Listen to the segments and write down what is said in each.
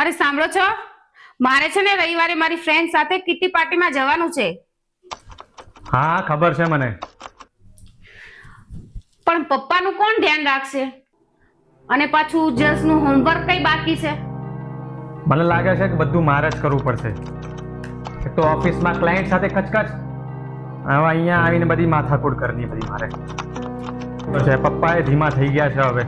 અરે સાંભળો છો? મારે છે ને રવિવારે મારી ફ્રેન્ડ સાથે કિટી પાર્ટીમાં જવાનું છે. હા ખબર છે મને. પણ પપ્પાનું કોણ ધ્યાન રાખશે? અને પાછું જસનું હોમવર્ક કઈ બાકી છે? મને લાગે છે કે બધું મારે જ કરવું પડશે. એક તો ઓફિસમાં ક્લાયન્ટ સાથે કચકચ હવે અહીંયા આવીને બધી માથાકૂટ કરની બધી મારે. પપ્પા એ ધીમા થઈ ગયા છે હવે?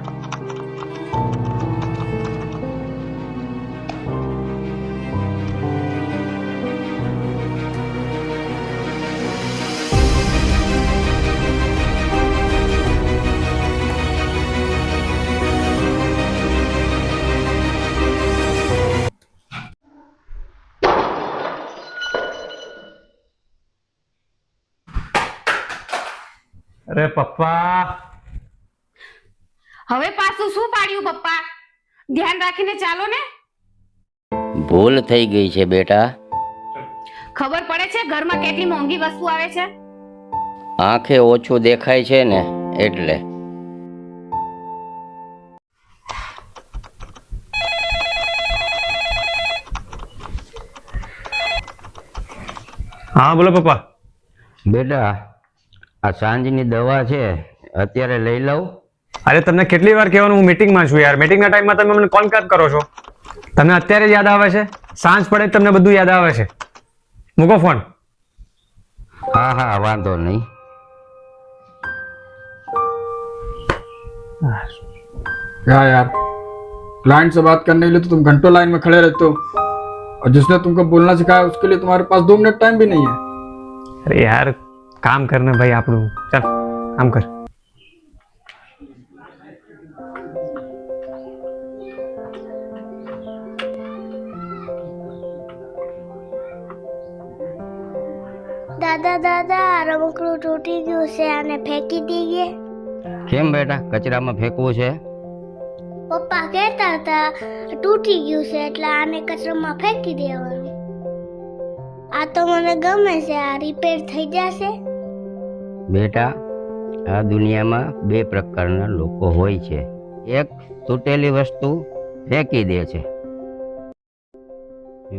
અરે પપ્પા. હવે પાછું શું પાડ્યું પપ્પા? ધ્યાન રાખીને ચાલો ને. ભૂલ થઈ ગઈ છે બેટા. ખબર પડે છે ઘરમાં કેટલી મોંઘી વસ્તુ આવે છે? આંખે ઓછું દેખાય છે ને એટલે. હા બોલો પપ્પા. બેટા આ સાંજની દવા છે અત્યારે લઈ લઉં અરે તમને કેટલી વાર કહેવાનું હું મીટિંગમાં છું યાર મીટિંગના ટાઈમમાં તમે મને કોલ કાપ કરો છો તમને અત્યારે જ યાદ આવે છે સાંજ પડે જ તમને બધું યાદ આવે છે મૂકો ફોન હા હા વાંધો નહીં क्या यार क्लाइंट से बात करने के लिए तो तुम घंटों लाइन में खड़े रहते हो और जिसने तुमको बोलना सिखाया उसके लिए तुम्हारे पास दो मिनट टाइम भी नहीं है અરે યાર કામ કર ને ભાઈ આપણું. ચાલ કામ કર. દાદા દાદા રમકડું તૂટી ગયું છે અને ફેંકી દઈએ કેમ બેટા? કચરામાં ફેંકવું છે? પપ્પા કહેતા હતા તૂટી ગયું છે એટલે આને કચરામાં ફેંકી દેવાનું. આ તો મને ગમે છે આ રિપેર થઈ જશે. બેટા આ દુનિયામાં બે પ્રકારના લોકો હોય છે. એક તૂટેલી વસ્તુ ફેંકી દે છે.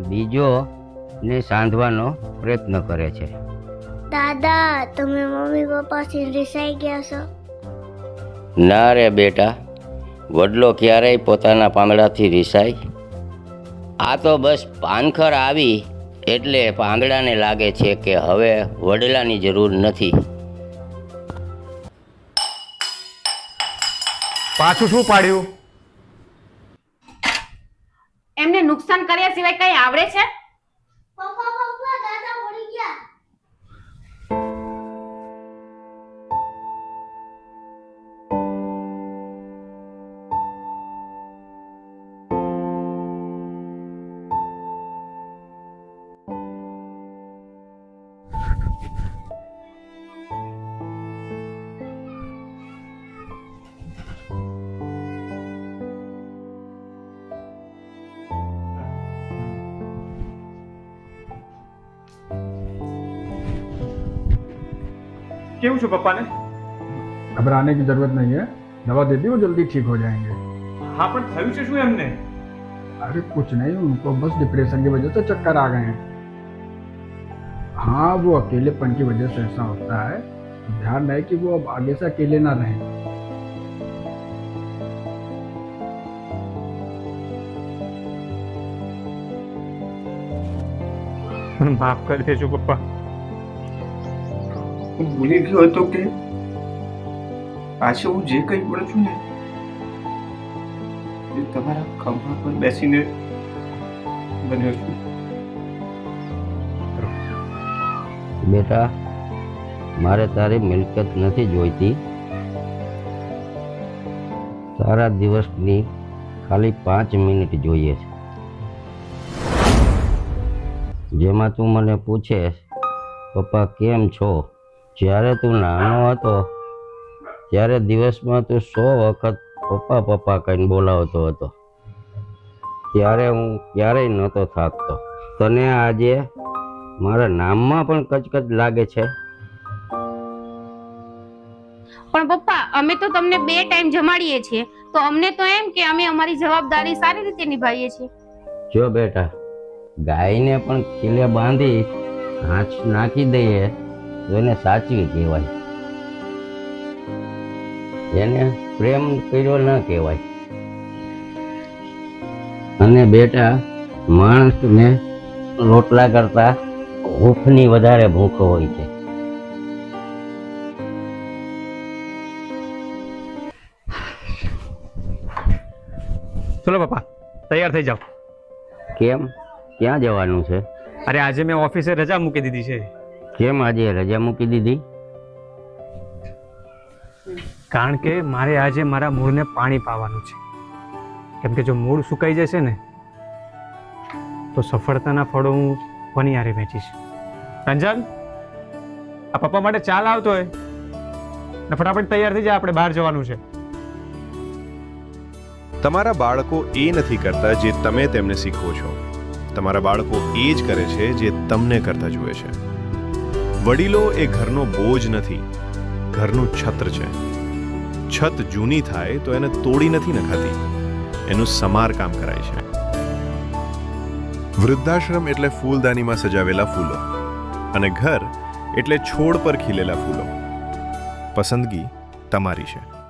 બીજો ને સાંધવાનો પ્રયત્ન કરે છે. દાદા તમે મમ્મી પપ્પાથી રિસાઈ ગયા છો? ના રે બેટા વડલો ક્યારેય પોતાના પાંદડાથી રિસાય? આ તો બસ પાનખર આવી એટલે પાંદડાને લાગે છે કે હવે વડલાની જરૂર નથી. પાછું શું પાડ્યું? એમને નુકસાન કર્યા સિવાય કઈ આવડે છે? કેવું છું પપ્પાને घबराने की जरूरत नहीं है दवा दे दी वो जल्दी ठीक हो जाएंगे હા પણ થયું છે શું એમને अरे कुछ नहीं उनको बस डिप्रेशन की वजह से चक्कर आ गए हैं हाँ वो अकेलेपन की वजह से ऐसा होता है तो ध्यान रहे कि वो अब आगे से अकेले ना रहें મને માફ કરી દેજો પપ્પા હું ભૂલી ગયો હતો કે પાછળ હું જે કંઈ પણ છું ને, એ તમારા ખંભા પર બેસીને બન્યો છું. બેટા, મારે તારી મિલકત નથી જોઈતી. તારા દિવસની ખાલી પાંચ મિનિટ જોઈએ છે. જેમાં તું મને પૂછે, પપ્પા કેમ છો? જ્યારે તું નાનો હતો ત્યારે દિવસમાં તું સો વખત પપ્પા પપ્પા કહીને બોલાવતો હતો. ત્યારે હું ક્યારેય નહોતો થાકતો. તને આજે મારા નામમાં પણ કચકચ લાગે છે? પણ પપ્પા અમે તો તમને બે ટાઈમ જમાડીએ છીએ. તો અમને તો એમ કે અમે અમારી જવાબદારી સારી રીતે નિભાવીએ છીએ. જો બેટા ગાયને પણ ખીલે બાંધી હાંચ નાખી દઈએ તો એને સાચવી કહેવાય. એને પ્રેમ કર્યો ન કહેવાય. અને બેટા માણસને રોટલા કરતા ભૂખની વધારે ભૂખ હોય છે. ચલો પપ્પા તૈયાર થઈ જાઓ. કેમ? ક્યાં જવાનું છે? અરે આજે મેં ઓફિસે રજા મૂકી દીધી છે. કેમ આજે રજા મૂકી દીધી. કારણ કે મારે આજે મારા મૂળને પાણી પાવાનું છે. કેમ કે જો મૂળ સુકાઈ જશે ને તો સફળતાના ફળો હું પનિયારે વેચીશ? રંજન આ પપ્પા માટે ચાલ આવતો હોય. ને ફટાફટ તૈયાર થઈ જાય આપણે બહાર જવાનું છે. તમારા બાળકો એ નથી કરતા જે તમે તેમને શીખવો છો. તમારા બાળકો એ જ કરે છે જે તમને કરતા જુએ છે. વડીલો એ ઘરનો બોજ નથી, ઘરનું છત્ર છે. છત જૂની થાય તો એને તોડી નથી નખાતી, એનું સમારકામ કરાય છે. વૃદ્ધાશ્રમ એટલે ફૂલદાનીમાં સજાવેલા ફૂલો અને ઘર એટલે છોડ પર ખીલેલા ફૂલો. પસંદગી તમારી છે.